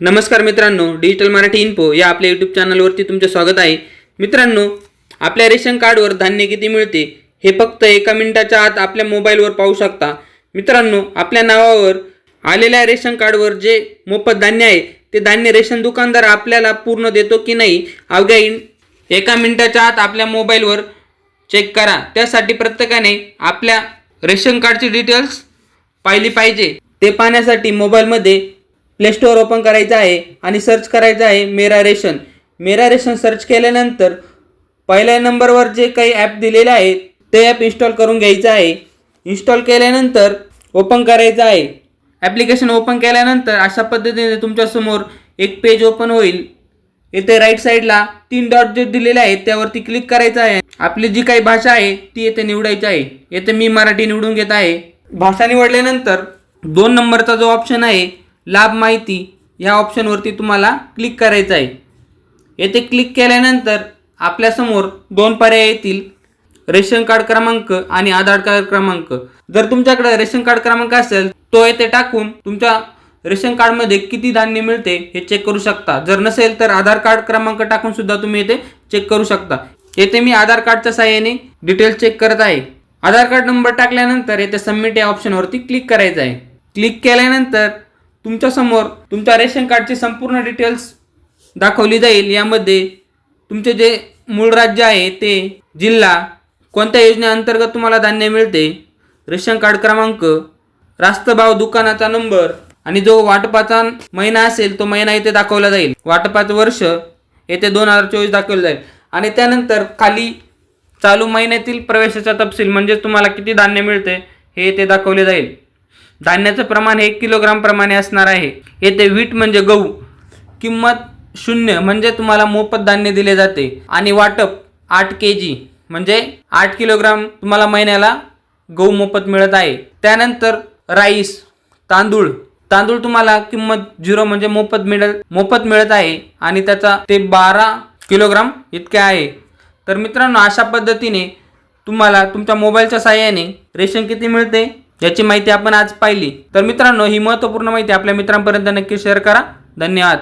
नमस्कार मित्रांनो digital Marathi info या आपल्या यूट्यूब चॅनलवरती तुमचे स्वागत आहे. मित्रांनो आपल्या रेशन कार्डवर धान्य किती मिळते हे फक्त एका मिनिटाच्या आत आपल्या मोबाईलवर पाहू शकता. मित्रांनो आपल्या नावावर आलेल्या रेशन कार्डवर जे मोफत धान्य आहे ते धान्य रेशन दुकानदार आपल्याला पूर्ण देतो की नाही अवघ्या इन एका मिनिटाच्या आत आपल्या मोबाईलवर चेक करा. त्यासाठी प्रत्येकाने आपल्या रेशन कार्डची डिटेल्स पाहिली पाहिजे. ते पाहण्यासाठी मोबाईलमध्ये प्ले स्टोअर ओपन करायचं आहे आणि सर्च करायचं आहे मेरा रेशन मेरा रेशन सर्च केल्यानंतर पहिल्या नंबरवर जे काही ॲप दिलेले आहे ते ॲप इन्स्टॉल करून घ्यायचं आहे. इन्स्टॉल केल्यानंतर ओपन करायचं आहे. ॲप्लिकेशन ओपन केल्यानंतर अशा पद्धतीने तुमच्यासमोर एक पेज ओपन होईल. येथे राईट साईडला तीन डॉट जे दिलेले आहेत त्यावरती क्लिक करायचं आहे. आपली जी काही भाषा आहे ती येथे निवडायची आहे. येथे मी मराठी निवडून घेत आहे. भाषा निवडल्यानंतर दोन नंबरचा जो ऑप्शन आहे लाभ माहिती ह्या ऑप्शनवरती तुम्हाला क्लिक करायचं आहे. येथे क्लिक केल्यानंतर आपल्यासमोर दोन पर्याय येतील. रेशन कार्ड क्रमांक आणि आधार कार्ड क्रमांक. जर तुमच्याकडे रेशन कार्ड क्रमांक असेल तो येथे टाकून तुमच्या रेशन कार्डमध्ये किती धान्य मिळते हे चेक करू शकता. जर नसेल तर आधार कार्ड क्रमांक टाकून सुद्धा तुम्ही येथे चेक करू शकता. येथे मी आधार कार्डच्या सहाय्याने डिटेल्स चेक करत आहे. आधार कार्ड नंबर टाकल्यानंतर येथे सबमिट या ऑप्शनवरती क्लिक करायचं आहे. क्लिक केल्यानंतर तुमच्यासमोर तुमच्या रेशन कार्डची संपूर्ण डिटेल्स दाखवली जाईल. यामध्ये तुमचे जे मूळ राज्य आहे ते जिल्हा कोणत्या योजनेअंतर्गत तुम्हाला धान्य मिळते? रेशन कार्ड क्रमांक रास्तभाव दुकानाचा नंबर आणि जो वाटपाचा महिना असेल तो महिना इथे दाखवला जाईल. वाटपाचं वर्ष येथे दोन हजार चोवीस दाखवलं जाईल. आणि त्यानंतर खाली चालू महिन्यातील प्रवेशाचा तपशील म्हणजे तुम्हाला किती धान्य मिळते हे येथे दाखवले जाईल. धान्याचं प्रमाण हे एक किलोग्राम प्रमाणे असणार आहे. येथे वीट म्हणजे गहू. किंमत शून्य म्हणजे तुम्हाला मोफत धान्य दिले जाते. आणि वाटप आठ के जी म्हणजे आठ किलोग्राम तुम्हाला महिन्याला गहू मोफत मिळत आहे. त्यानंतर राईस तांदूळ. तांदूळ तुम्हाला किंमत झिरो म्हणजे मोफत मिळत मोफत मिळत आहे. आणि त्याचा ते बारा किलोग्राम इतके आहे. तर मित्रांनो अशा पद्धतीने तुम्हाला तुमच्या मोबाईलच्या साहाय्याने रेशन किती मिळते? याची माहिती आपण आज पाहिली. तर मित्रांनो ही महत्त्वपूर्ण माहिती आपल्या मित्रांपर्यंत नक्की शेअर करा. धन्यवाद.